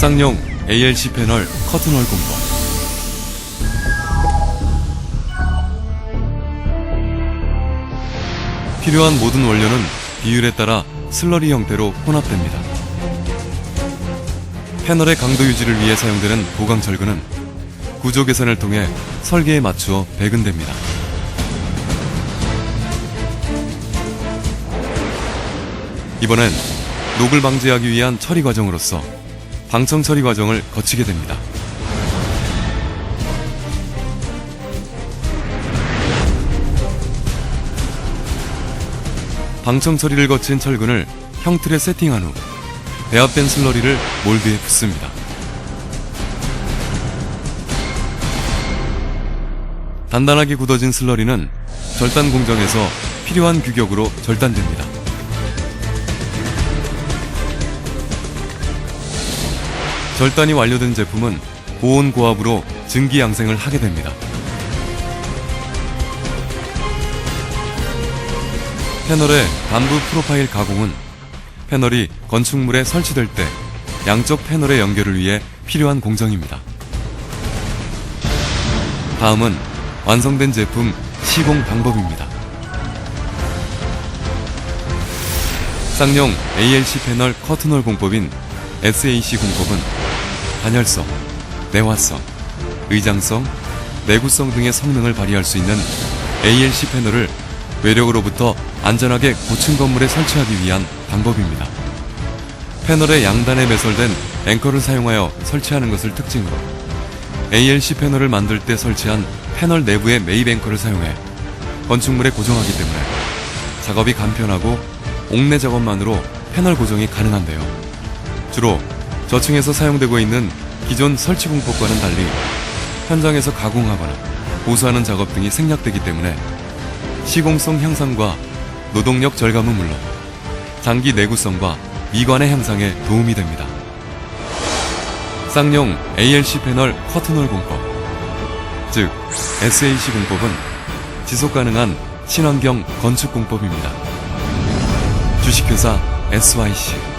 쌍용 ALC 패널 커튼홀 공법 필요한 모든 원료는 비율에 따라 슬러리 형태로 혼합됩니다. 패널의 강도 유지를 위해 사용되는 보강 철근은 구조 계산을 통해 설계에 맞추어 배근됩니다. 이번엔 녹을 방지하기 위한 처리 과정으로서 방청 처리 과정을 거치게 됩니다. 방청 처리를 거친 철근을 형틀에 세팅한 후 배합된 슬러리를 몰드에 붓습니다. 단단하게 굳어진 슬러리는 절단 공정에서 필요한 규격으로 절단됩니다. 절단이 완료된 제품은 고온 고압으로 증기 양생을 하게 됩니다. 패널의 단부 프로파일 가공은 패널이 건축물에 설치될 때 양쪽 패널의 연결을 위해 필요한 공정입니다. 다음은 완성된 제품 시공 방법입니다. 쌍용 ALC 패널 커튼홀 공법인 SAC 공법은 단열성, 내화성, 의장성, 내구성 등의 성능을 발휘할 수 있는 ALC 패널을 외력으로부터 안전하게 고층 건물에 설치하기 위한 방법입니다. 패널의 양단에 매설된 앵커를 사용하여 설치하는 것을 특징으로 ALC 패널을 만들 때 설치한 패널 내부의 매입 앵커를 사용해 건축물에 고정하기 때문에 작업이 간편하고 옥내 작업만으로 패널 고정이 가능한데요. 주로 저층에서 사용되고 있는 기존 설치 공법과는 달리 현장에서 가공하거나 보수하는 작업 등이 생략되기 때문에 시공성 향상과 노동력 절감은 물론 장기 내구성과 미관의 향상에 도움이 됩니다. 쌍용 ALC 패널 커튼홀 공법, 즉 SAC 공법은 지속 가능한 친환경 건축 공법입니다. 주식회사 SYC